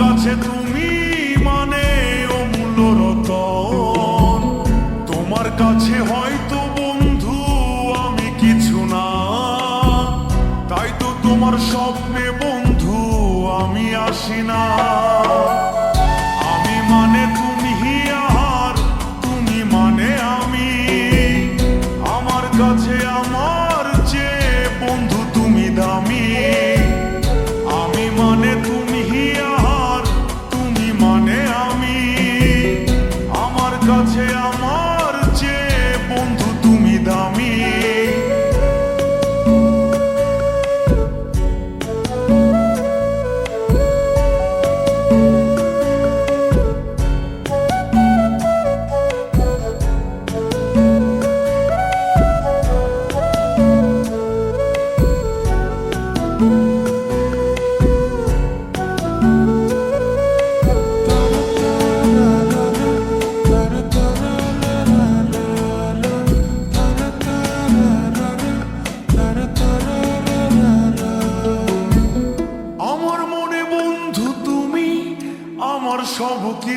কাছে তুমি মানে অমূল্যরতন তোমার কাছে হয়তো বন্ধু আমি কিছু না। তাই তো তোমার স্বপ্নে বন্ধু আমি আসি না।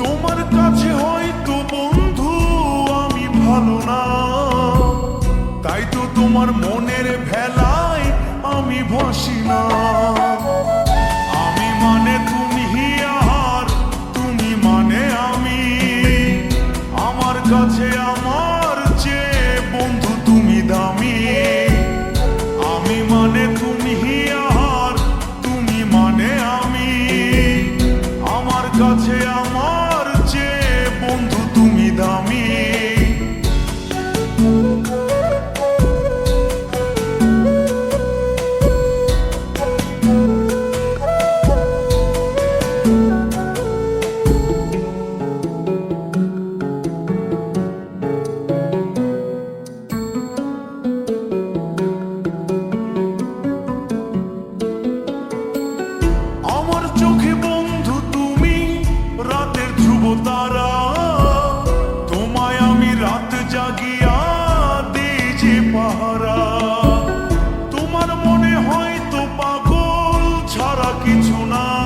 তোমার কাছে হয়তো বন্ধু আমি ভালো না। তাই তো তোমার মনের ভেলায় আমি ভাসি না। আমি মানে তুমি আর তুমি মানে আমি। আমার কাছে কাছে আমার কিছু না।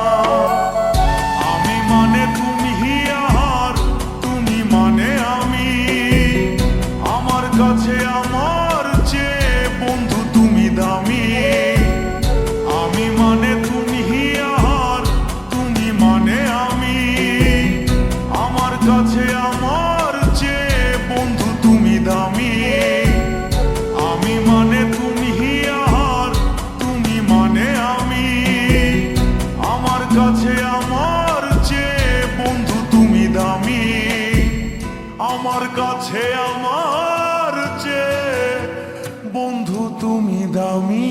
আমার কাছে আমার চেয়ে বন্ধু তুমি দামি।